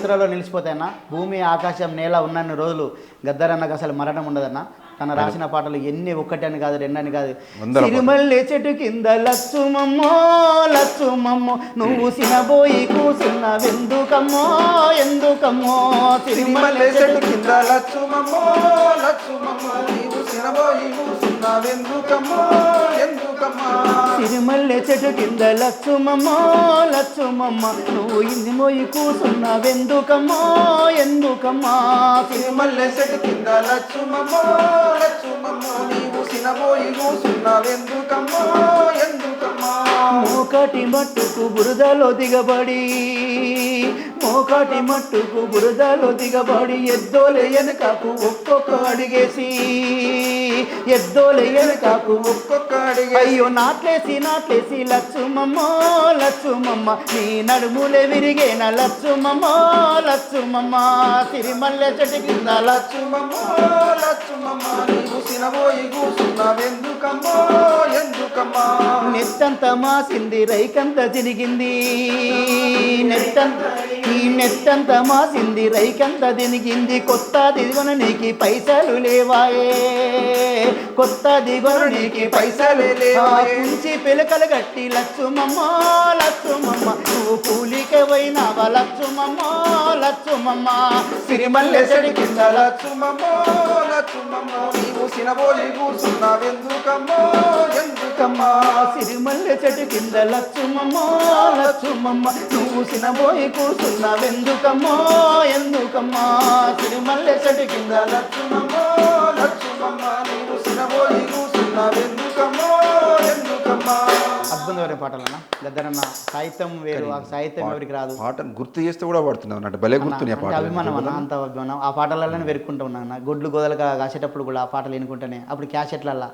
చరిత్రలో నిలిచిపోతాయన్న భూమి ఆకాశం నేల ఉన్నన్ని రోజులు గద్దరన్నకు అసలు మరణం ఉండదన్న. తన రాసిన పాటలు ఎన్ని ఒక్కటని కాదు రెండని కాదు. సిరిమల్లె చెట్టు కింద లచ్చుమమ్మో లచ్చుమమ్మో నువ్వు సినబోయి కూసున్న ఎందుకమ్మో ఎందుకమ్మో. సిరిమల్లె చెట్టు కింద లచ్చుమమ్మో లచ్చుమమ్మో నీవు సినబోయి కూసున్నావెందుకమ్మో సిరిమల్లె చెట్టు కింద లచ్చుమమ్మో లచ్చుమమ్మ. నువ్వు ఇన్ని మోయి కూసున్నావెందుకమ్మో ఎందుకమ్మా? సిరిమల్లె చెట్టు కింద లచ్చుమమ్మో లచ్చుమమ్మో. నీవు సినబోయి కూసున్నావెందుకమ్మో ఎందుకమ్మా? మోకాటి మట్టుకు బురదలో దిగబడి మోకాటి మట్టుకు బురదలో దిగబడి ఎద్దోలే వెనకకు ఒక్కొక్క అడిగేసి ఎద్దోలే వెనకకు ఒక్కొక్క అడిగే అయ్యో నాట్లేసి నాట్లేసి లచ్చుమమ్మో లచ్చుమమ్మ. నీ నడుములే విరిగేన లచ్చుమమ్మో లచ్చుమమ్మ. సిరిమల్లె చెట్టు కింద లచ్చు లచ్చుమమ్మో లచ్చుమమ్మో. నీవు సినబోయి కూసున్నావెందుకమ్మో ఎందుకమ్మా? నెత్తంత మాసింది రైకంత తిరిగింది నెత్తంత ఈ నెత్తంత మాసింది రైకంత తిరిగింది కొత్త దిగున నీకి పైసలు లేవాయే. కొత్త దిగున నీకి పైసలు. కుంచి పిలకలు గట్టి లచ్చుమమ్మ లచ్చుమమ్మ. నువ్వు కూలికే పోయినావా లచ్చుమమ్మ లచ్చుమమ్మ? సిరిమల్లె చెడి కింద లచ్చుమమ్మో లచ్చుమమ్మో. నీవు సినబోయి కూసున్నావెందుకమ్మో ఎందుకమ్మా? చెట్టు కింద లచ్చుమమ్మో లచ్చుమమ్మ నువ్వు సినబోయి కూర్చున్నావెందుకమ్మో ఎందుకమ్మా? సిరిమల్లె చెట్టు కింద లచ్చుమమ్మో లచ్చుమమ్మో నీవు సినబోయి కూసున్నావెందుకమ్మో ఎందుకమ్మా? అద్భుతమైన పాటలన్న. గద్దరన్న సాహిత్యం వేరు ఆ సాహిత్యం ఎవరికి రాదు? పాటను గుర్తు చేస్తే కూడా పడుతున్నావు అన్నట్టు భలే గుర్తున్నాయి అభిమానం అన్న అంత అభిమానం. ఆ పాటలలోనే వెరుక్కుంటూ ఉన్నాను గొడ్లు గోదలుగా కాసేటప్పుడు కూడా ఆ పాటలు వినుకుంటేనే అప్పుడు క్యాసెట్లల్లా.